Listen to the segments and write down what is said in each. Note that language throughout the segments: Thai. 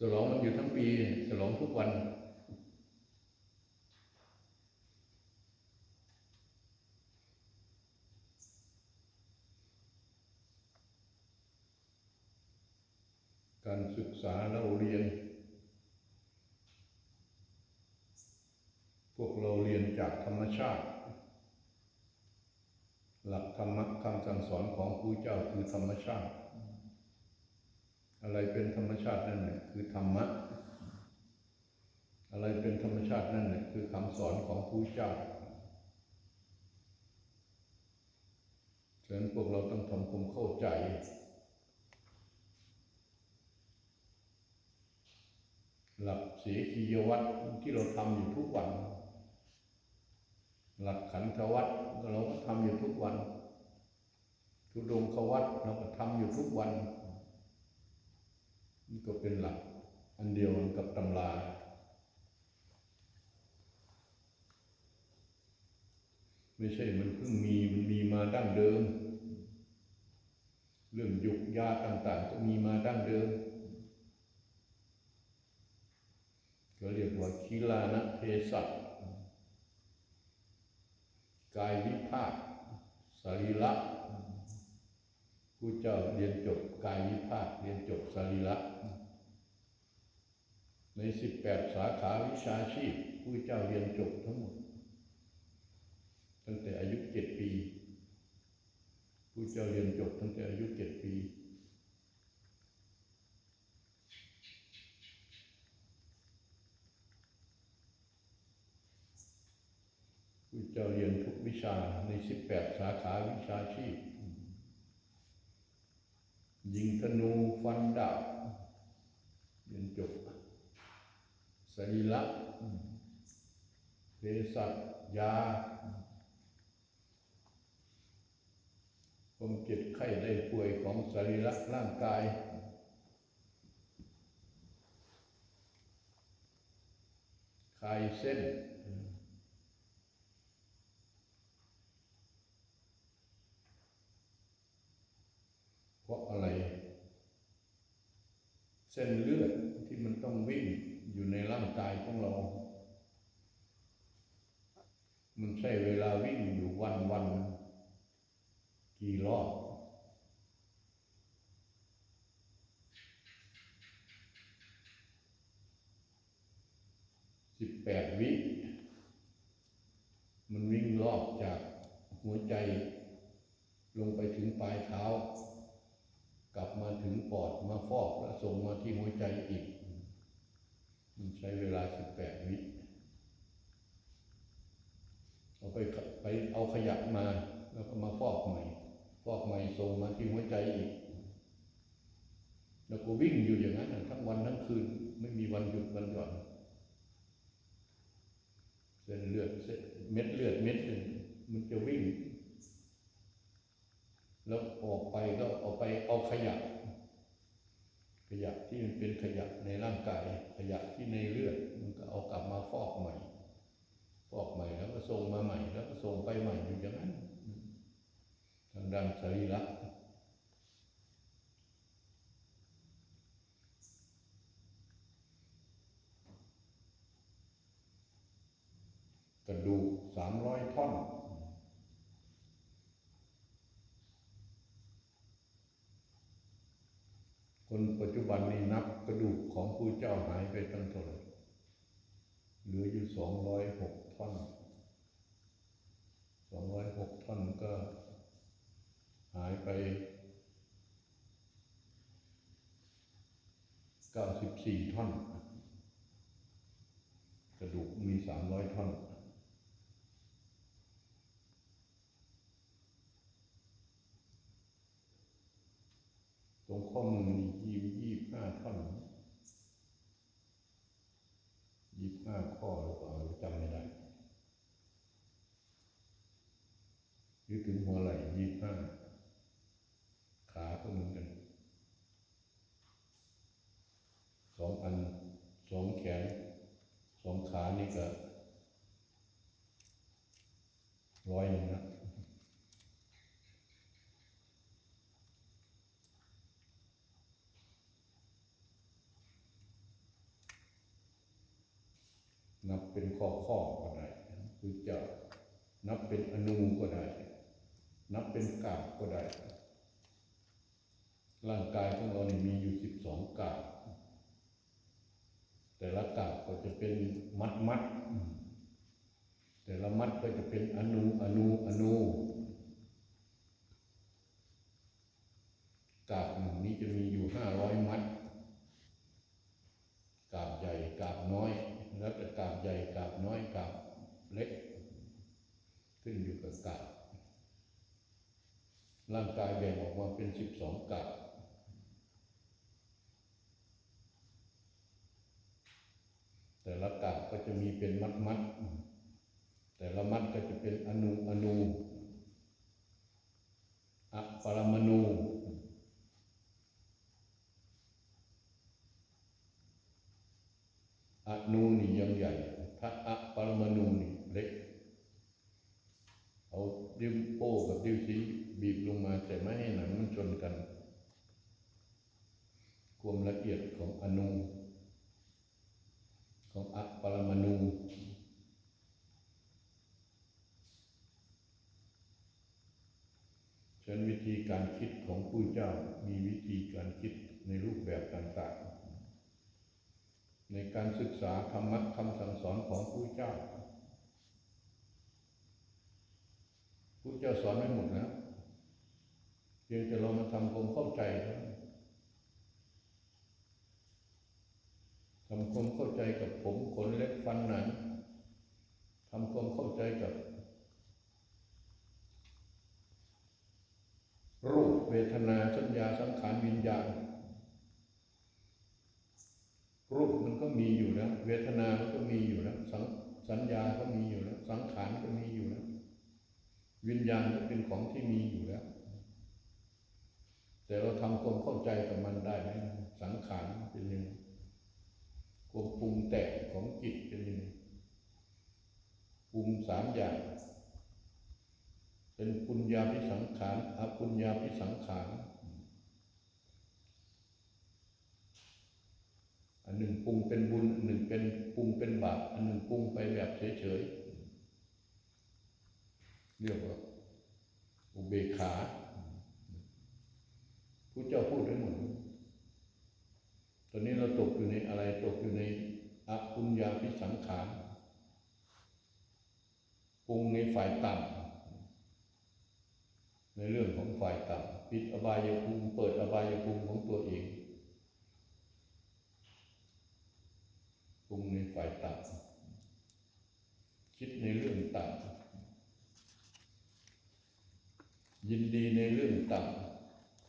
ฉลองมันอยู่ทั้งปีฉลองทุกวัน การศึกษาเราเรียน พวกเราเรียนจากธรรมชาติ หลักธรรมะคำสั่งสอนของครูเจ้าคือธรรมชาติ อะไรเป็นธรรมชาตินั่นแหละคือธรรมะ อะไรเป็นธรรมชาตินั่นแหละคือคำสอนของครูเจ้าฉะนั้นพวกเราต้องทำความเข้าใจ หลักเสียขียวัตรที่เราทำอยู่ทุกวัน หลักขันธวัตรเราก็ทำอยู่ทุกวัน ทุดงควัตรเราก็ทำอยู่ทุกวัน นี่ก็เป็นหลักอันเดียวกันกับตำราไม่ใช่มันเพิ่งมีมันมีมาดั้งเดิม เรื่องยุกยาต่างๆ ก็มีมาดั้งเดิมก็เรียกว่าคีลานะเทสัตกายวิภาคสรีระ ผู้เจ้าเรียนจบกายวิภาคเรียนจบสรีระในสิบแปดสาขาวิชาชีพผู้เจ้าเรียนจบทั้งหมด ตั้งแต่อายุเจ็ดปีผู้เจ้าเรียนจบตั้งแต่อายุเจ็ดปีผู้เจ้าเรียนทุกวิชาในสิบแปดสาขาวิชาชีพ ยิงธนูฟันดาบเรียนจบสรีระเภสัชยาความเจ็บไข้ได้ป่วยของสรีระร่างกาย คลายเส้นเพราะอะไร เส้นเลือดที่มันต้องวิ่งอยู่ในร่างกายของเรา มันใช้เวลาวิ่งอยู่วันวันกี่รอบสิบแปดวิ มันวิ่งรอบจากหัวใจลงไปถึงปลายเท้า กลับมาถึงปอดมาฟอกแล้วส่งมาที่หัวใจอีก มันใช้เวลาสิบแปดวิเอาไปไปเอาขยะมา แล้วก็มาฟอกใหม่ ฟอกใหม่ส่งมาที่หัวใจอีก แล้วก็วิ่งอยู่อย่างนั้นทั้งวันทั้งคืน ไม่มีวันหยุดวันหย่อนเส้นเลือดเส้นเม็ดเลือดเม็ดหนึ่งมันจะวิ่ง แล้วออกไปก็เอาไปเอาขยะ ขยะที่มันเป็นขยะในร่างกาย ขยะที่ในเลือดมันก็เอากลับมาฟอกใหม่ ฟอกใหม่แล้วก็ส่งมาใหม่ แล้วก็ส่งไปใหม่อยู่อย่างนั้นทางด้านสรีระกระดูกสามร้อยท่อน คนปัจจุบันนี้นับกระดูกของผู้เจ้าหายไปตั้งเท่าไหร่เหลืออยู่สองร้อยหกท่อนสองร้อยหกท่อนก็หายไปเก้าสิบสี่ท่อน กระดูกมีสามร้อยท่อน ตรงข้อมือนี่ยี่ยี่ห้าท่อนยี่ห้าข้อหรือเปล่าจำไม่ได้หรือถึงหัวไหล่ยี่ห้าขา ก็เหมือนกันสองอันสองแขนสองขานี่ก็ร้อยหนึ่งนะนับเป็นข้อข้อก็ได้คือจะนับเป็นอนูก็ได้ นับเป็นกาบก็ได้ ร่างกายของเรานี่มีอยู่สิบสองกาบแต่ละกาบก็จะเป็นมัดมัดแต่ละมัดก็จะเป็นอนูอนูอนูกาบหนึ่งนี้จะมีอยู่ห้าร้อยมัดกาบใหญ่กาบน้อย แล้วแต่กาบใหญ่กาบน้อยกาบเล็ก ขึ้นอยู่กับกาบร่างกายแบ่งออกมาเป็นสิบสองกาบ แต่ละกาบก็จะมีเป็นมัดมัดๆแต่ละมัดก็จะเป็นอนูอนูอะปรมาณูอนูนี่ยังใหญ่ถ้าอะปรมาณูนี่เล็ก เอาดิ้วโป้กับดิ้วชี้บีบลงมาแต่ไม่ให้หนังมันชนกัน ความละเอียดของอนู ของอะปรมาณู ฉะนั้นวิธีการคิดของผู้เจ้ามีวิธีการคิดในรูปแบบต่างๆ ในการศึกษาธรรมะคำสั่งสอนของผู้เจ้าผู้เจ้าสอนไว้หมดแล้วเพียงแต่เรามาทำความเข้าใจนั้นทำความเข้าใจกับผมขนเล็บฟันหนังทำความเข้าใจกับ รูปเวทนาสังขารวิญญาณ รูปมันก็มีอยู่แล้ว เวทนามันก็มีอยู่แล้วสังสัญญาก็มีอยู่แล้ว สังขารก็มีอยู่แล้ว วิญญาณก็เป็นของที่มีอยู่แล้ว แต่เราทำความเข้าใจกับมันได้ไหมสังขารเป็นยังไงความปรุงแต่งของจิตเป็นยังไงปรุงสามอย่าง เป็นปุญญาพิสังขารอปุญญาพิสังขาร อัน หนึ่งปรุงเป็นบุญอันหนึ่งเป็นปรุงเป็นบาปอันหนึ่งปรุงไปแบบเฉยๆเรียกว่าอุเบกขาผู้เจ้าพูดได้หมดตอนนี้เราตกอยู่ในอะไรตกอยู่ในอปุญญาพิสังขารปรุงในฝ่ายต่ำในเรื่องของฝ่ายต่ำปิดอบายภูมิเปิดอบายภูมิของตัวเอง รุงในฝ่ายต่ำคิดในเรื่องต่ำยินดีในเรื่องต่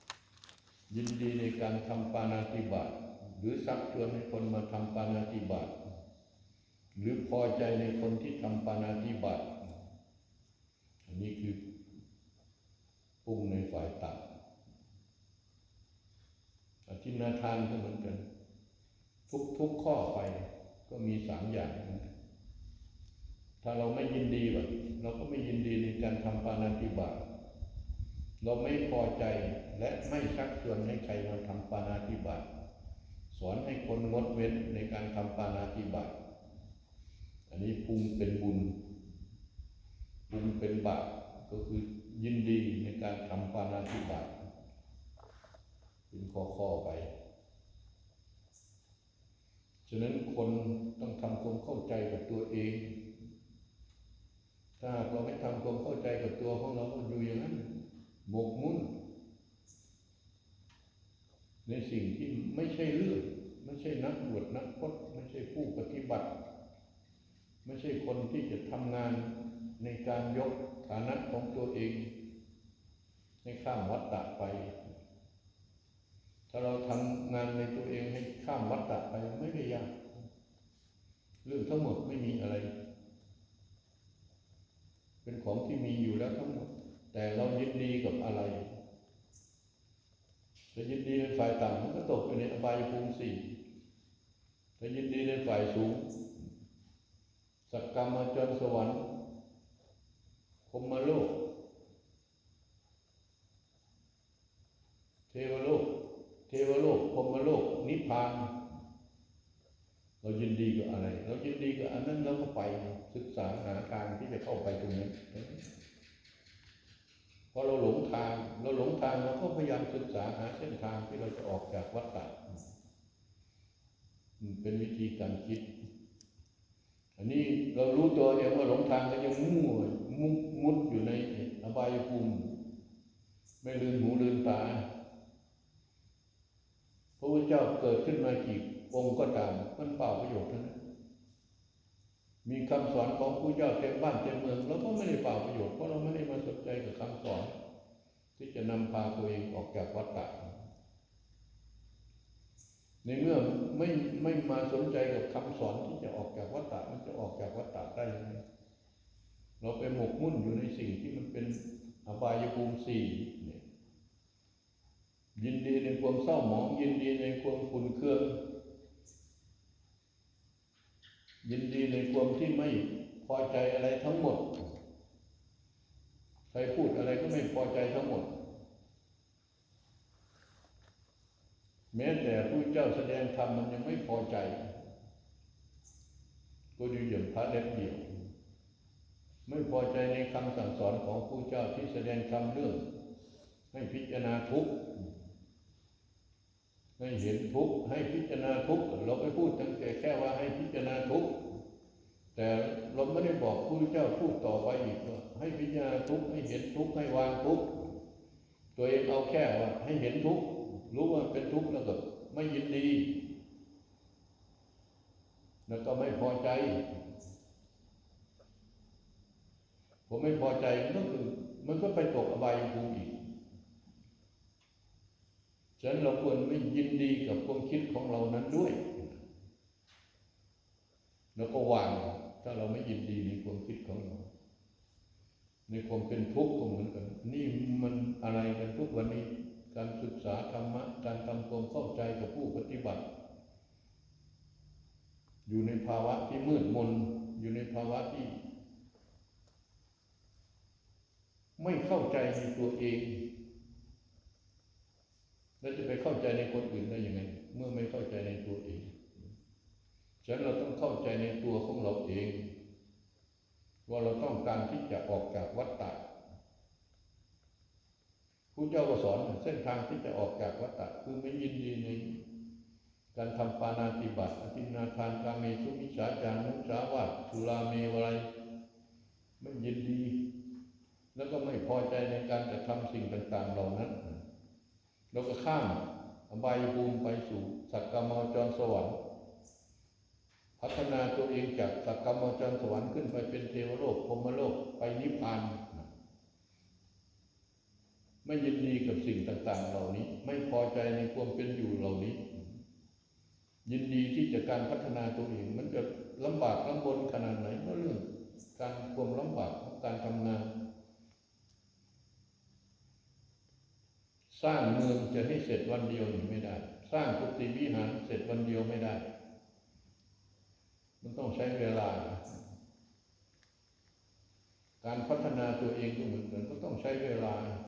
ำยินดีในการทำปานาติบาตหรือซักชวนให้คนมาทำปานาติบาตหรือพอใจในคนที่ทำปานาติบาตอันนี้คือปรุงในฝ่ายต่ำอธินาทานก็เหมือนกันทุกทุกข้อไปามอย่าง ถ้าเราไม่ยินดีแบบเราก็ไม่ยินดีในการทำปานาติบาตเราไม่พอใจและไม่ชักชวนให้ใครมาทำปานาติบาตสอนให้คนงดเว้นในการทำปานาติบาตอันนี้ปรุงเป็นบุญปรุงเป็นบาปก็คือยินดีในการทำปานาติบาตเป็นข้อๆไป ฉะนั้นคนต้องทำความเข้าใจกับตัวเอง ถ้าเราไม่ทำความเข้าใจกับตัวของเราก็อยู่อย่างนั้นหมกมุ่น ในสิ่งที่ไม่ใช่เรื่องไม่ใช่นักบวชนักพจน์ไม่ใช่ผู้ปฏิบัติ ไม่ใช่คนที่จะทำงานในการยกฐานะของตัวเองให้ข้ามวัฏฏะไป ถ้าเราทำงานในตัวเองให้ข้ามวัฏฏะไปไม่ได้ยากเรื่องทั้งหมดไม่มีอะไร เป็นของที่มีอยู่แล้วทั้งหมด แต่เรายินดีกับอะไรถ้ายินดีในฝ่ายต่ำมันก็ตกไปในอบายภูมิสี่ถ้ายินดีในฝ่ายสูง สักกรรมจรสวรรค์พรหมโลก เทวโลก เทวโลกพรมโลก นิพพาน เรายินดีกับอะไร เรายินดีกับอันนั้นเราก็ไปศึกษาหาทางที่จะเข้าไปตรงนั้นพอเราหลงทาง เราหลงทางเราก็พยายามศึกษาหาเส้นทางที่เราจะออกจากวัฏฏะเป็นวิธีการคิด อันนี้เรารู้ตัวเองว่าหลงทางก็ยังมั่วมุดมุดอยู่ในอบายภูมิไม่ลืมหูลืมตา ระพุทธเจ้าเกิดขึ้นมากี่องค์ก็ตามมันเปล่าประโยชน์ทั้งนั้นมีคำสอนของพระพุทธเจ้าเต็มบ้านเต็มเมืองเราก็ไม่ได้เปล่าประโยชน์เพราะเราไม่ได้มาสนใจกับคำสอน ที่จะนำพาตัวเองออกจากวัฏฏะในเมื่อไม่ไม่มาสนใจกับคำสอนที่จะออกจากวัฏฏะมันจะออกจากวัฏฏะได้ยังไงเราไปหมกมุ่นอยู่ในสิ่งที่มันเป็นอบายภูมิสี่เนี่ ยินดีในความเศร้าหมอง ยินดีในความขุ่นเคือง ยินดีในความที่ไม่พอใจอะไรทั้งหมด ใครพูดอะไรก็ไม่พอใจทั้งหมด แม้แต่ผู้เจ้าแสดงธรรมมันยังไม่พอใจ ก็ดูอย่างพระเล็บเดียวไม่พอใจในคำสั่งสอนของผู้เจ้าที่แสดงธรรมเรื่องให้พิจารณาทุกข์ ให้เห็นทุกข์ให้พิจารณาทุกข์เราไปพูดตั้งแต่แค่ว่าให้พิจารณาทุกข์แต่เราไม่ได้บอกผู้เจ้าพูดต่อไปอีกว่าให้พิจารณาทุกข์ให้เห็นทุกข์ให้วางทุกข์ตัวเองเอาแค่ว่า ให้เห็นทุกข์รู้ว่าเป็นทุกข์แล้วก็ไม่ยินดี แล้วก็ไม่พอใจ ผมไม่พอใจมันก็คือมันก็ไปตกอบายภูมิอีก ฉะนั้นเราควรไม่ยินดีกับความคิดของเรานั้นด้วย แล้วก็วางถ้าเราไม่ยินดีในความคิดของเรา ในความเป็นทุกข์ก็เหมือนกัน นี่มันอะไรกันทุกวันนี้ การศึกษาธรรมะ การทำความเข้าใจกับผู้ปฏิบัติ อยู่ในภาวะที่มืดมน อยู่ในภาวะที่ ไม่เข้าใจในตัวเอง แล้วจะไปเข้าใจในคนอื่นได้ยังไง เมื่อไม่เข้าใจในตัวเอง ฉะนั้นเราต้องเข้าใจในตัวของเราเอง ว่าเราต้องการที่จะออกจากวัฏฏะผู้เจ้าก็สอนเส้นทางที่จะออกจากวัฏฏะคือไม่ยินดีในการทำปานาติบัติอธินาทานกาเมสุมิจาจารมุสาวาทสุราเมวไรไม่ยินดี แล้วก็ไม่พอใจในการจะทำสิ่งต่าง ๆ เหล่านั้น แล้วก็ข้ามอบายภูมิไปสู่สักกามจรสวรรค์ พัฒนาตัวเองจากสักกามจรสวรรค์ขึ้นไปเป็นเทวโลกพรมโลกไปนิพพานไม่ยินดีกับสิ่งต่าง ๆ เหล่านี้ ไม่พอใจในความเป็นอยู่เหล่านี้ ยินดีที่จะการพัฒนาตัวเอง มันจะลำบากลำบนขนาดไหนก็เรื่อง การความลำบากของการทำงาน สร้างเมืองจะให้เสร็จวันเดียวนี่ไม่ได้ สร้างกุฏิวิหารเสร็จวันเดียวไม่ได้ มันต้องใช้เวลา การพัฒนาตัวเองก็เหมือนกันก็ต้องใช้เวลา